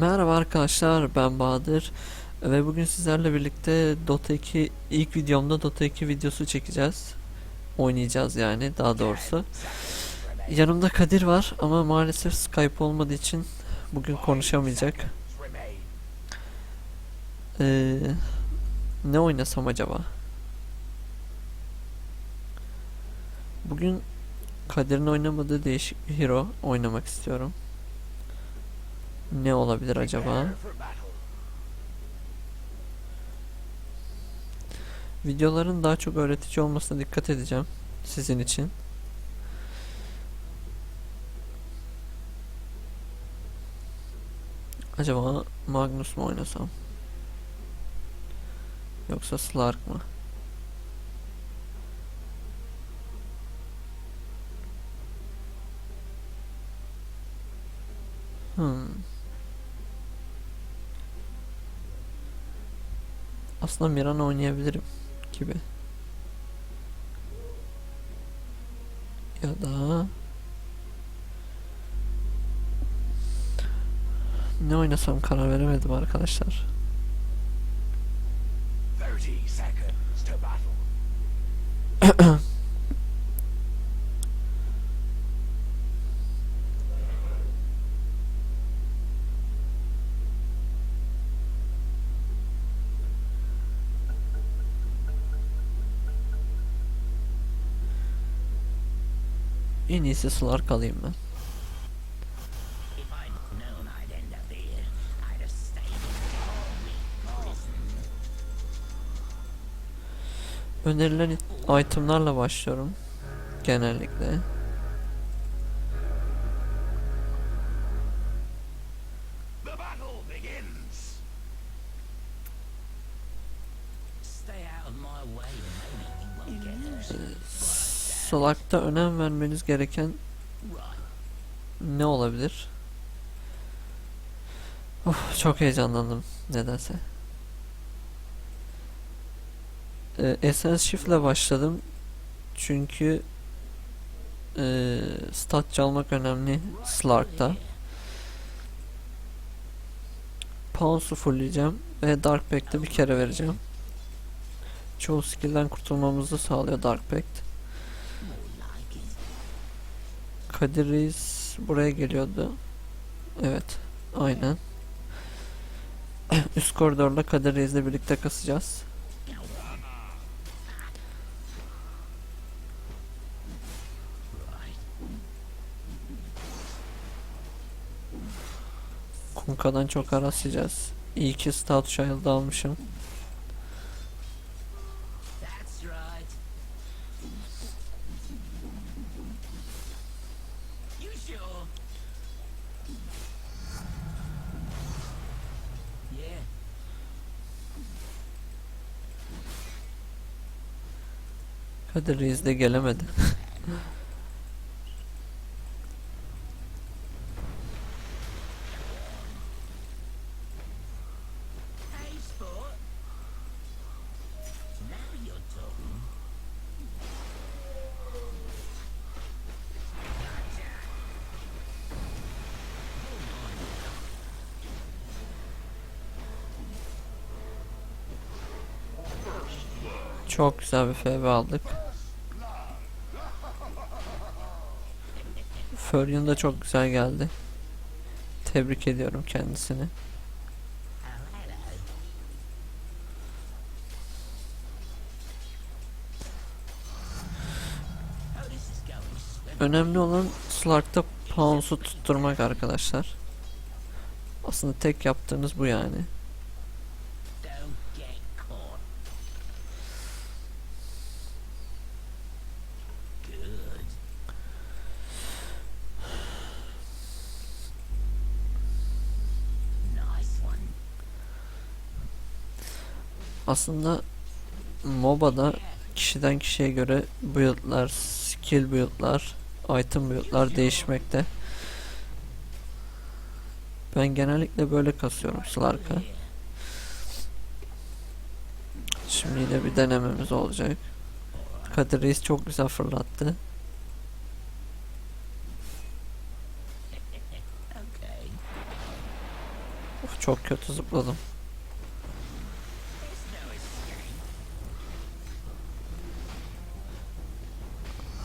Merhaba arkadaşlar ben Bahadır ve bugün sizlerle birlikte Dota 2 ilk videomda Dota 2 videosu çekeceğiz. Oynayacağız yani daha doğrusu. Yanımda Kadir var ama maalesef Skype olmadığı için bugün konuşamayacak. Ee, ne oynasam acaba? Bugün Kadir'in oynamadığı değişik bir hero oynamak istiyorum. Ne olabilir acaba? Videoların daha çok öğretici olmasına dikkat edeceğim sizin için. Acaba Magnus mu oynasam? Yoksa Slark mı? Aslında Miran oynayabilirim gibi. Ya da ne oynasam karar veremedim arkadaşlar. En iyisi Slark alayım ben. Önerilen it- itemlarla başlıyorum. Genellikle. Slark'ta önem vermeniz gereken ne olabilir? Of, çok heyecanlandım nedense. Ee, Essence Shift'le başladım. Çünkü ee, stat çalmak önemli Slark'ta. Pounce'u fullleyeceğim ve Dark Pack'te bir kere vereceğim. Çoğu skill'den kurtulmamızı sağlıyor Dark Pact. Kadir Reis buraya geliyordu. Evet, aynen. Üst koridorla Kadir Reis'le birlikte kasacağız. Kunka'dan çok arasacağız. İyi ki Stout Child'ı almışım. Kadir Reis de gelemedi. Çok güzel bir FB aldık. Furyon da çok güzel geldi. Tebrik ediyorum kendisini. Önemli olan Slark'ta Pounce'u tutturmak arkadaşlar. Aslında tek yaptığınız bu yani. Aslında MOBA'da kişiden kişiye göre build'lar, skill build'lar, item build'lar değişmekte. Ben genellikle böyle kasıyorum Slark'a. Şimdi yine bir denememiz olacak. Kadir Reis çok güzel fırlattı. Of, çok kötü zıpladım.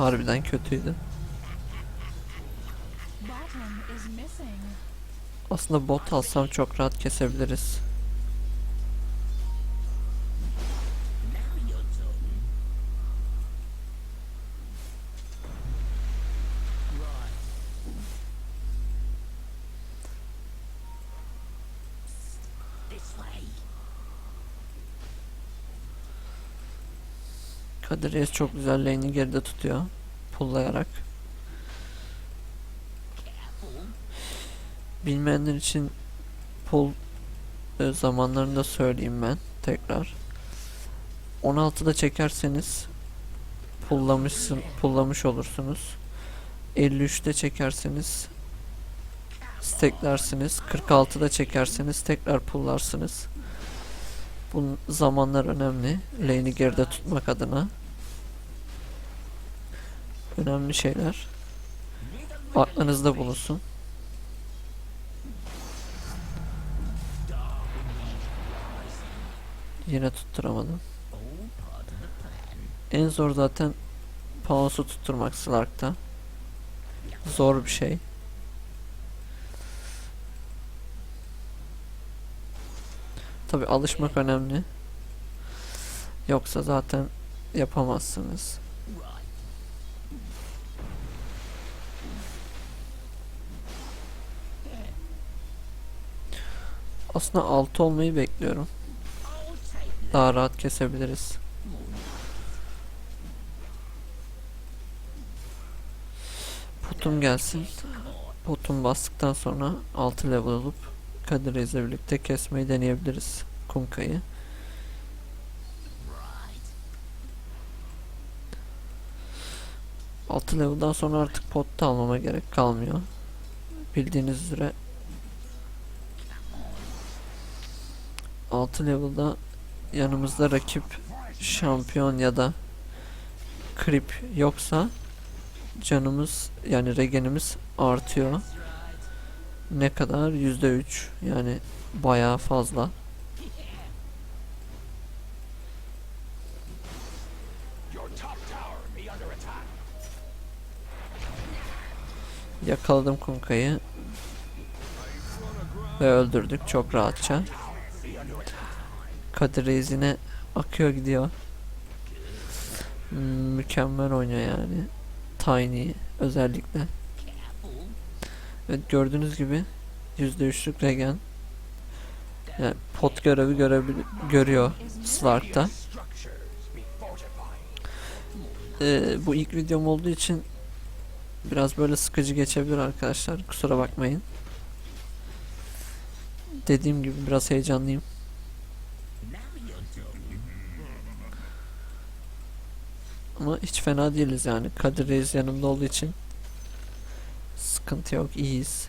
Harbiden kötüydü. Aslında bot alsam çok rahat kesebiliriz. Reis çok güzel lane'i geride tutuyor. Pullayarak. Bilmeyenler için pull e, zamanlarını da söyleyeyim ben tekrar. 16'da çekerseniz pullamışsın, pullamış olursunuz. 53'te çekerseniz steklersiniz. 46'da çekerseniz tekrar pullarsınız. Bu zamanlar önemli. Lane'i geride tutmak adına. Önemli şeyler. Aklınızda bulunsun. Yine tutturamadım. En zor zaten Pawns'u tutturmak Slark'ta. Zor bir şey. Tabi alışmak önemli. Yoksa zaten yapamazsınız. Aslında 6 olmayı bekliyorum. Daha rahat kesebiliriz. Putum gelsin. Putum bastıktan sonra 6 level olup Kadir Reis'le birlikte kesmeyi deneyebiliriz Kunka'yı. 6 level'dan sonra artık pot da almama gerek kalmıyor. Bildiğiniz üzere 6 level'da yanımızda rakip şampiyon ya da creep yoksa canımız yani regenimiz artıyor. Ne kadar? %3 yani bayağı fazla. Yakaladım Kunka'yı ve öldürdük çok rahatça. Kadir Reis akıyor gidiyor. Hmm, Mükemmel oynuyor yani. Tiny özellikle. Evet gördüğünüz gibi %3'lük regen. Yani pot görevi görebil görüyor Slark'ta. Ee, bu ilk videom olduğu için biraz böyle sıkıcı geçebilir arkadaşlar. Kusura bakmayın. Dediğim gibi biraz heyecanlıyım. Ama hiç fena değiliz yani. Kadir Reis yanımda olduğu için sıkıntı yok. iyiyiz.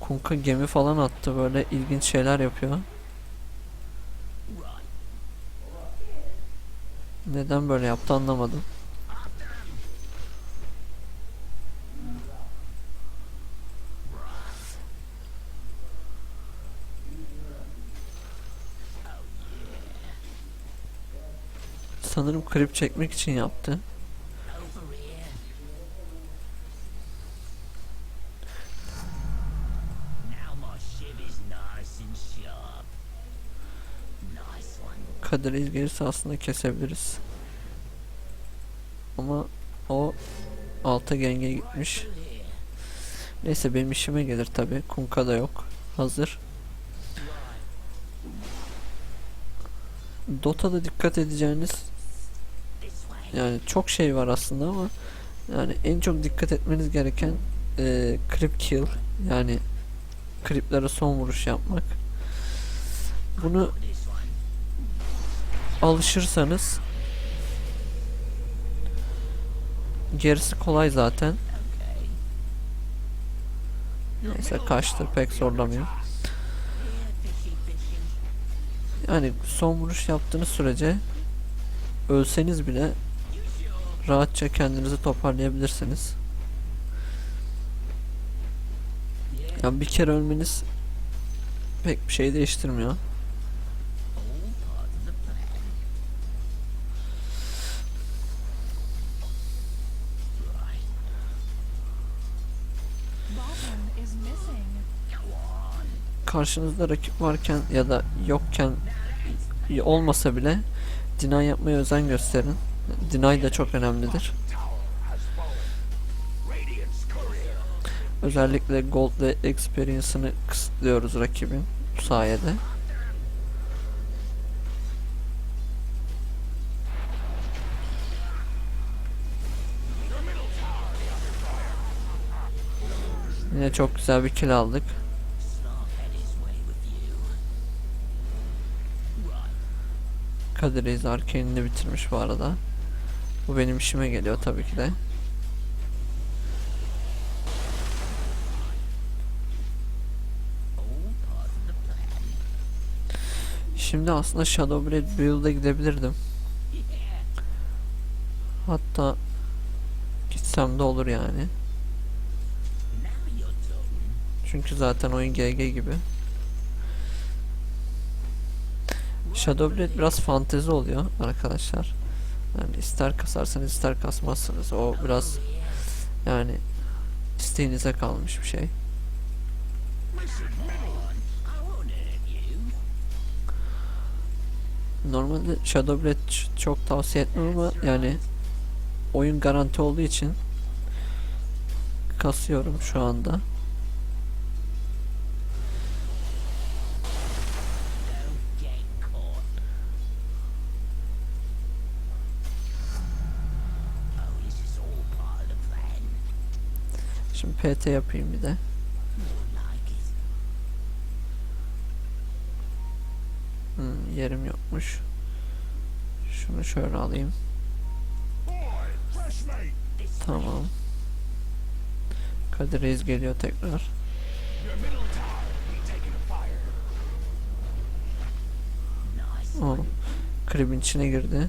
Kunka gemi falan attı. Böyle ilginç şeyler yapıyor. Neden böyle yaptı anlamadım. Sanırım klip çekmek için yaptı. Kadir gelirse aslında kesebiliriz. Ama o alta genge gitmiş. Neyse benim işime gelir tabi. Kunka da yok. Hazır. Dota'da dikkat edeceğiniz. Yani çok şey var aslında ama yani en çok dikkat etmeniz gereken eee creep kill yani creeplere son vuruş yapmak. Bunu alışırsanız gerisi kolay zaten. Neyse kaçtı pek zorlamıyor. Yani son vuruş yaptığınız sürece ölseniz bile rahatça kendinizi toparlayabilirsiniz. Yani bir kere ölmeniz pek bir şey değiştirmiyor. Karşınızda rakip varken ya da yokken olmasa bile deny yapmaya özen gösterin. Deny de çok önemlidir. Özellikle gold ve experience'ını kısıtlıyoruz rakibin sayede. Yine çok güzel bir kill aldık. Kadir Reis bitirmiş bu arada. Bu benim işime geliyor tabii ki de. Şimdi aslında Shadowblade build'a gidebilirdim. Hatta gitsem de olur yani. Çünkü zaten oyun GG gibi. Shadowblade biraz fantezi oluyor arkadaşlar. Yani ister kasarsanız ister kasmazsınız. O biraz yani isteğinize kalmış bir şey. Normalde Shadowblade ç- çok tavsiye etmem ama yani oyun garanti olduğu için kasıyorum şu anda. PT yapayım bir de. Hmm, yerim yokmuş. Şunu şöyle alayım. Tamam. Kadir Reis geliyor tekrar. O kribin içine girdi.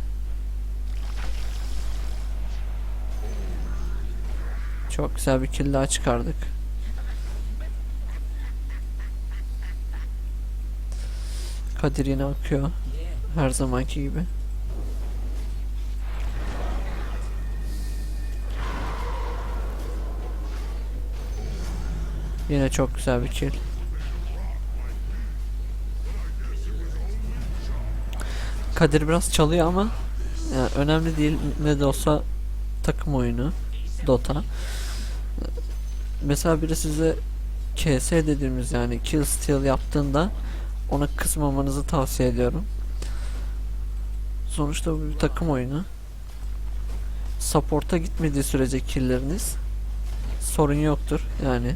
Çok güzel bir kill daha çıkardık. Kadir yine akıyor. Her zamanki gibi. Yine çok güzel bir kill. Kadir biraz çalıyor ama yani önemli değil ne de olsa takım oyunu Dota. Mesela biri size KS dediğimiz yani kill steal yaptığında ona kızmamanızı tavsiye ediyorum. Sonuçta bu bir takım oyunu. Support'a gitmediği sürece killleriniz sorun yoktur. Yani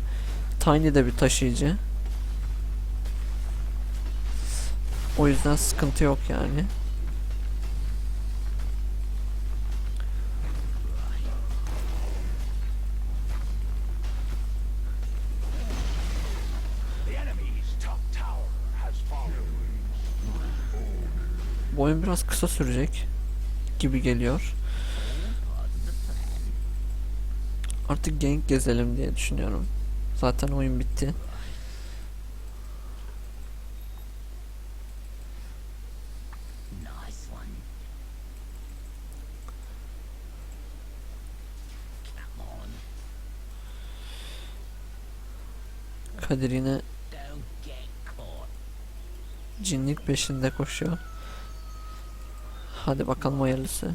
Tiny de bir taşıyıcı. O yüzden sıkıntı yok yani. Oyun biraz kısa sürecek gibi geliyor. Artık gank gezelim diye düşünüyorum. Zaten oyun bitti. Kadir yine cinlik peşinde koşuyor. Hadi bakalım hayırlısı.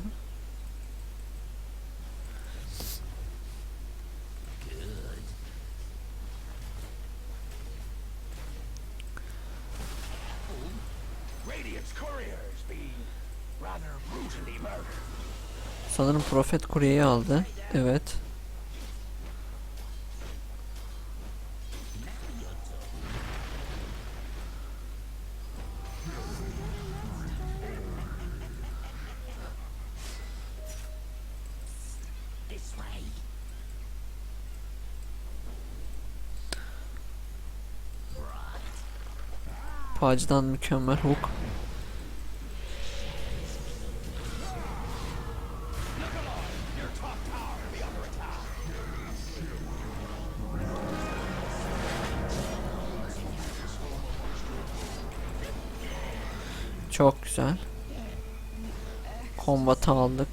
Sanırım Profet kuryeyi aldı. Evet. Şifacıdan mükemmel hook. Çok güzel. Kombatı aldık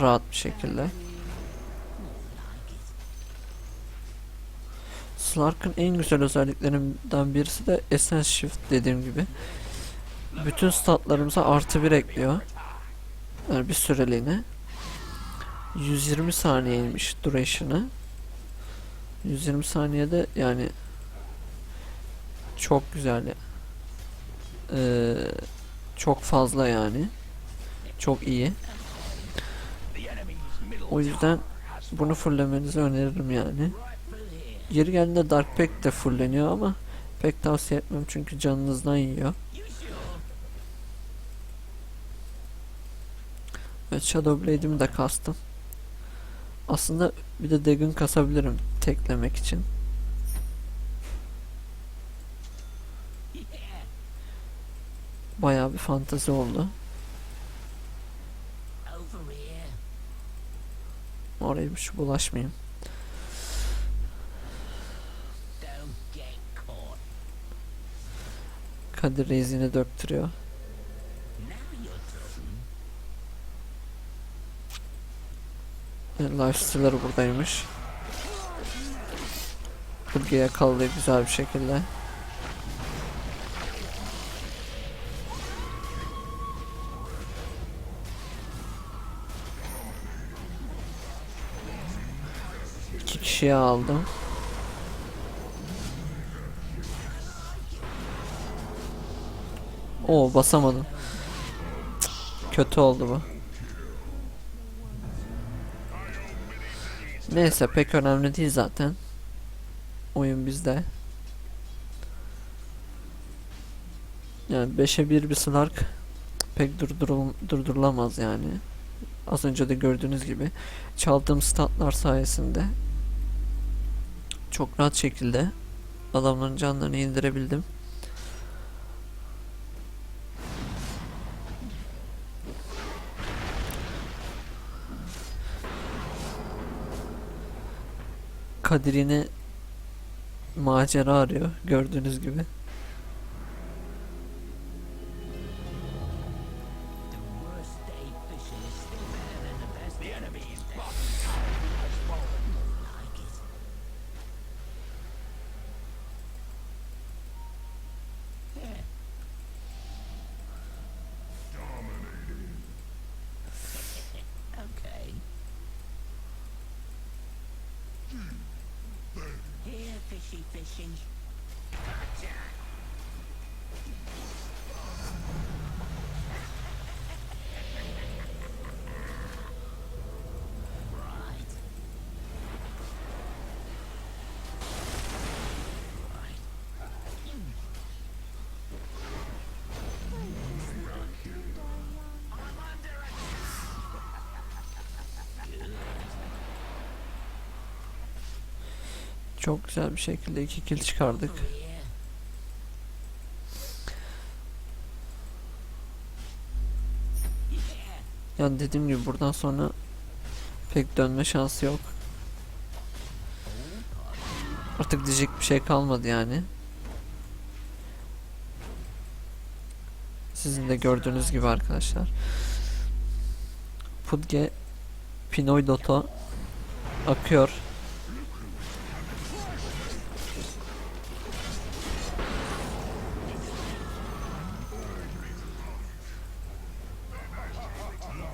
rahat bir şekilde. Slark'ın en güzel özelliklerinden birisi de Essence Shift dediğim gibi. Bütün statlarımıza artı bir ekliyor. Yani bir süreliğine. 120 saniyeymiş duration'ı. 120 saniyede yani çok güzel. Ee, çok fazla yani. Çok iyi. O yüzden bunu fullemenizi öneririm yani. Yeri geldiğinde Dark Pack de fulleniyor ama pek tavsiye etmem çünkü canınızdan yiyor. Evet Shadow Blade'imi de kastım. Aslında bir de Dagon kasabilirim teklemek için. Bayağı bir fantezi oldu. Oraya bir şu bulaşmayayım. Kadir Reis döktürüyor. Now you're talking. E, Lifesteal'ları buradaymış. Burge yakaladı güzel bir şekilde. İki kişiye aldım. Oo basamadım. Kötü oldu bu. Neyse pek önemli değil zaten. Oyun bizde. Yani 5'e 1 bir Slark pek durdurul durdurulamaz yani. Az önce de gördüğünüz gibi çaldığım statlar sayesinde çok rahat şekilde adamların canlarını indirebildim. Kadir yine macera arıyor gördüğünüz gibi. fishy fishing. Çok güzel bir şekilde iki kill çıkardık. Yani dediğim gibi buradan sonra pek dönme şansı yok. Artık diyecek bir şey kalmadı yani. Sizin de gördüğünüz gibi arkadaşlar. Pudge Pinoy Doto akıyor.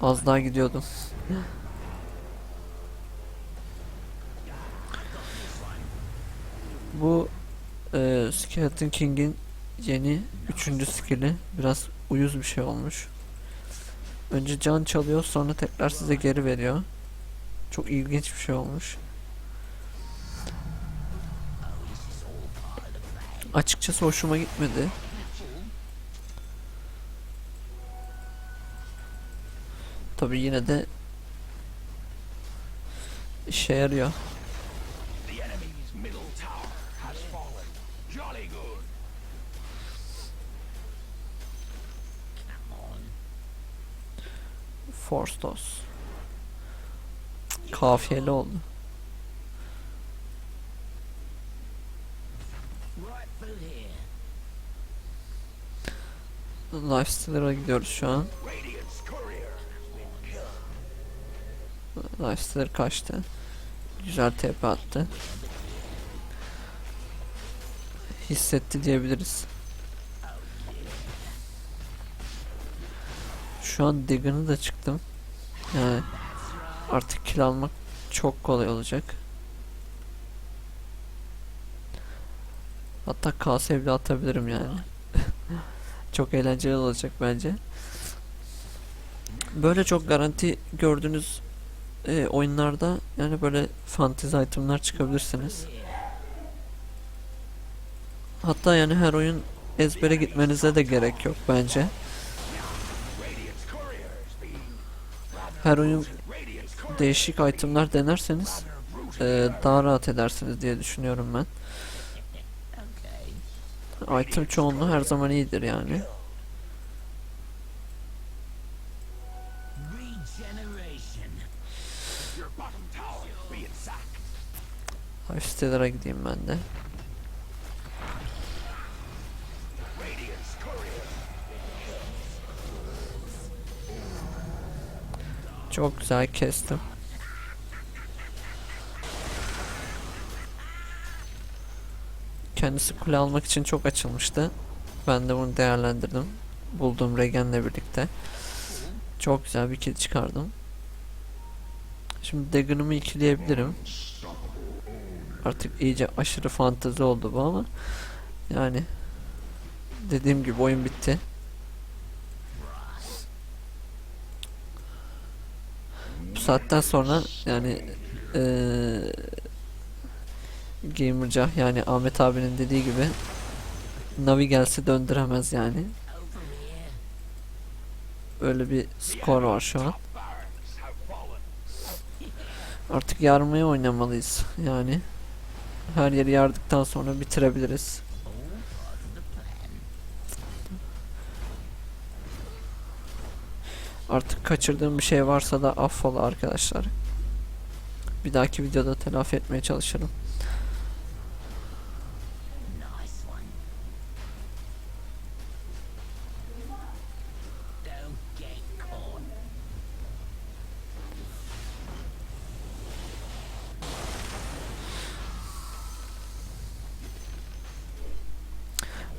Az daha gidiyordum. Bu e, Skeleton King'in yeni üçüncü skill'i biraz uyuz bir şey olmuş. Önce can çalıyor sonra tekrar size geri veriyor. Çok ilginç bir şey olmuş. Açıkçası hoşuma gitmedi. Tabi yine de işe yarıyor. Forstos. Kafiyeli oldu. Lifestealer'a gidiyoruz şu an. Lifestealer kaçtı. Güzel TP attı. Hissetti diyebiliriz. Şu an Digger'ı da çıktım. Yani artık kill almak çok kolay olacak. Hatta KS bile atabilirim yani. çok eğlenceli olacak bence. Böyle çok garanti gördüğünüz e, oyunlarda yani böyle fantezi itemler çıkabilirsiniz. Hatta yani her oyun ezbere gitmenize de gerek yok bence. Her oyun değişik itemler denerseniz e, daha rahat edersiniz diye düşünüyorum ben. Item çoğunluğu her zaman iyidir yani. Sitelere gideyim ben de. Çok güzel kestim. Kendisi kule almak için çok açılmıştı. Ben de bunu değerlendirdim. Bulduğum regenle birlikte. Çok güzel bir kill çıkardım. Şimdi Dagon'ımı ikileyebilirim. Artık iyice aşırı fantezi oldu bu ama yani dediğim gibi oyun bitti. Bu saatten sonra yani eee Gamercah yani Ahmet abinin dediği gibi Navi gelse döndüremez yani. Öyle bir skor var şu an. Artık yarmaya oynamalıyız yani. Her yeri yardıktan sonra bitirebiliriz. Artık kaçırdığım bir şey varsa da affola arkadaşlar. Bir dahaki videoda telafi etmeye çalışırım.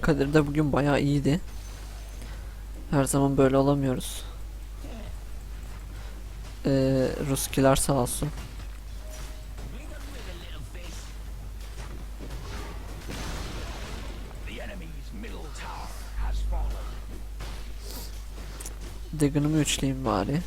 Kadir de bugün bayağı iyiydi. Her zaman böyle olamıyoruz. Ee, Ruskiler sağ olsun. Dagon'ımı üçleyeyim bari.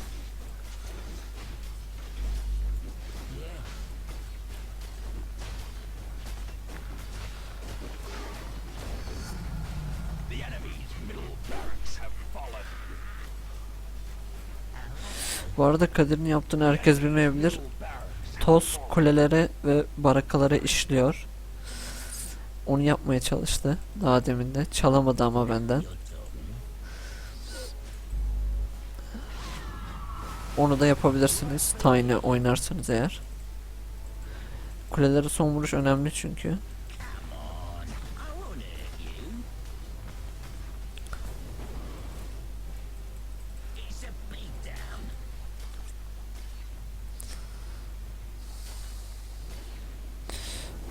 Bu arada Kadir'in yaptığını herkes bilmeyebilir. Toz kulelere ve barakalara işliyor. Onu yapmaya çalıştı daha demin de. Çalamadı ama benden. Onu da yapabilirsiniz. Tiny oynarsanız eğer. Kulelere son vuruş önemli çünkü.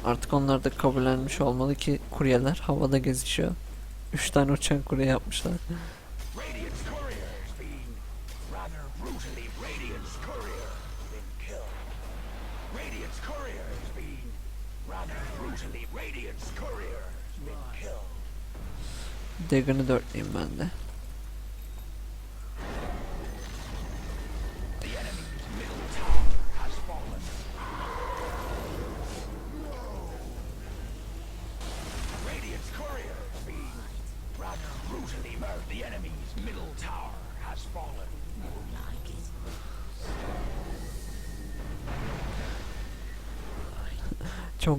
Artık onlar da kabullenmiş olmalı ki kuryeler havada gezişiyor. 3 tane uçan kurye yapmışlar. Radiant's courier has been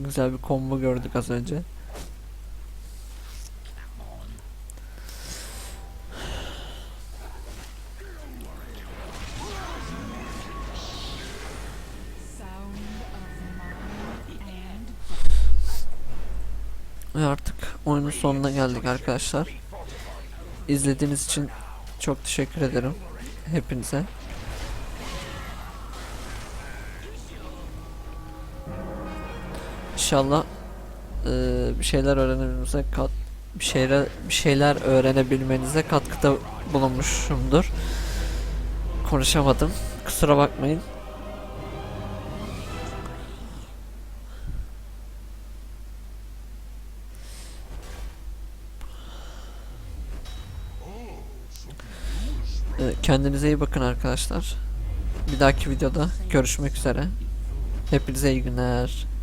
güzel bir combo gördük az önce. Ve artık oyunun sonuna geldik arkadaşlar. izlediğiniz için çok teşekkür ederim hepinize. İnşallah eee, bir şeyler öğrenebilmenize kat bir şeyler bir şeyler öğrenebilmenize katkıda bulunmuşumdur. Konuşamadım. Kusura bakmayın. Ee, Kendinize iyi bakın arkadaşlar. Bir dahaki videoda görüşmek üzere. Hepinize iyi günler.